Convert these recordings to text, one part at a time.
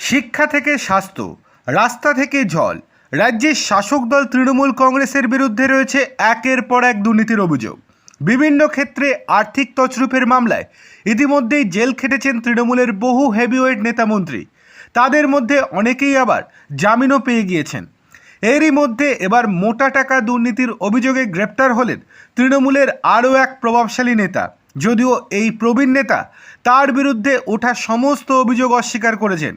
শিক্ষা থেকে স্বাস্থ্য, রাস্তা থেকে জল। রাজ্যের শাসক দল তৃণমূল কংগ্রেসের বিরুদ্ধে রয়েছে একের পর এক দুর্নীতির অভিযোগ। বিভিন্ন ক্ষেত্রে আর্থিক তছরূপের মামলায় ইতিমধ্যেই জেল খেটেছেন তৃণমূলের বহু হেভিওয়েট নেতামন্ত্রী তাদের মধ্যে অনেকেই আবার জামিনও পেয়ে গিয়েছেন। এরই মধ্যে এবার মোটা টাকা দুর্নীতির অভিযোগে গ্রেপ্তার হলেন তৃণমূলের আরও এক প্রভাবশালী নেতা। যদিও এই প্রবীণ নেতা তার বিরুদ্ধে ওঠা সমস্ত অভিযোগ অস্বীকার করেছেন।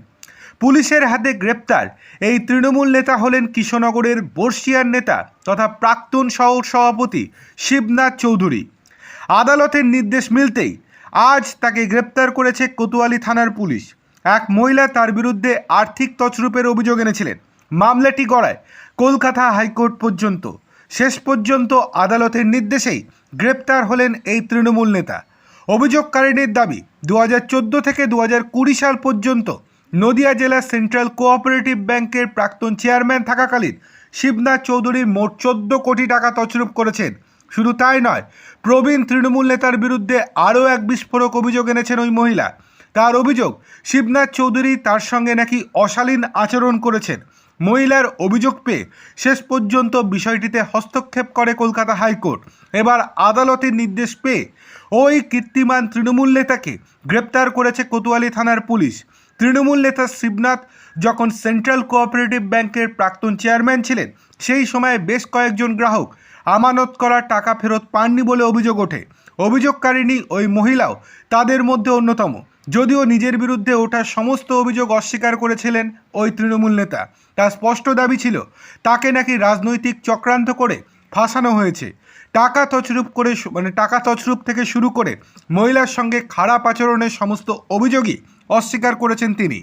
পুলিশের হাতে গ্রেপ্তার। এই তৃণমূল নেতা হলেন কৃষ্ণনগরের বর্ষিয়ার নেতা তথা প্রাক্তন শহর সভাপতি শিবনাথ চৌধুরী। আদালতের নির্দেশ মিলতেই আজ তাকে গ্রেপ্তার করেছে কোতোয়ালি থানার পুলিশ। এক মহিলা তার বিরুদ্ধে আর্থিক তছরূপের অভিযোগ এনেছিলেন। মামলাটি গড়ায় কলকাতা হাইকোর্ট পর্যন্ত। শেষ পর্যন্ত আদালতের নির্দেশেই গ্রেপ্তার হলেন এই তৃণমূল নেতা। অভিযোগকারিনীর দাবি দু হাজার চোদ্দ থেকে দু হাজার কুড়ি সাল পর্যন্ত নদিয়া জেলার সেন্ট্রাল কোঅপারেটিভ ব্যাংকের প্রাক্তন চেয়ারম্যান থাকাকালীন শিবনাথ চৌধুরী মোট চোদ্দ কোটি টাকা তছরুপ করেছেন। শুধু তাই নয়, প্রবীণ তৃণমূল নেতার বিরুদ্ধে আরও এক বিস্ফোরক অভিযোগ এনেছেন ওই মহিলা। তার অভিযোগ, শিবনাথ চৌধুরী তার সঙ্গে নাকি অশালীন আচরণ করেছেন। মহিলার অভিযোগ পেয়ে শেষ পর্যন্ত বিষয়টিতে হস্তক্ষেপ করে কলকাতা হাইকোর্ট। এবার আদালতের নির্দেশ পেয়ে ওই কীর্তিমান তৃণমূল নেতাকে গ্রেপ্তার করেছে কোতোয়ালি থানার পুলিশ। তৃণমূল নেতা শিবনাথ যখন সেন্ট্রাল কোঅপারেটিভ ব্যাংকের প্রাক্তন চেয়ারম্যান ছিলেন, সেই সময়ে বেশ কয়েকজন গ্রাহক আমানত করা টাকা ফেরত পাননি বলে অভিযোগ ওঠে। অভিযোগকারিণী ওই মহিলাও তাদের মধ্যে অন্যতম। যদিও নিজের বিরুদ্ধে ওঠা সমস্ত অভিযোগ অস্বীকার করেছিলেন ওই তৃণমূল নেতা। তার স্পষ্ট দাবি ছিল, তাকে নাকি রাজনৈতিক চক্রান্ত করে ফাঁসানো হয়েছে। টাকা তছরূপ করে মানে টাকা তছরূপ থেকে শুরু করে মহিলার সঙ্গে খারাপ আচরণের সমস্ত অভিযোগই অস্বীকার করেছেন তিনি।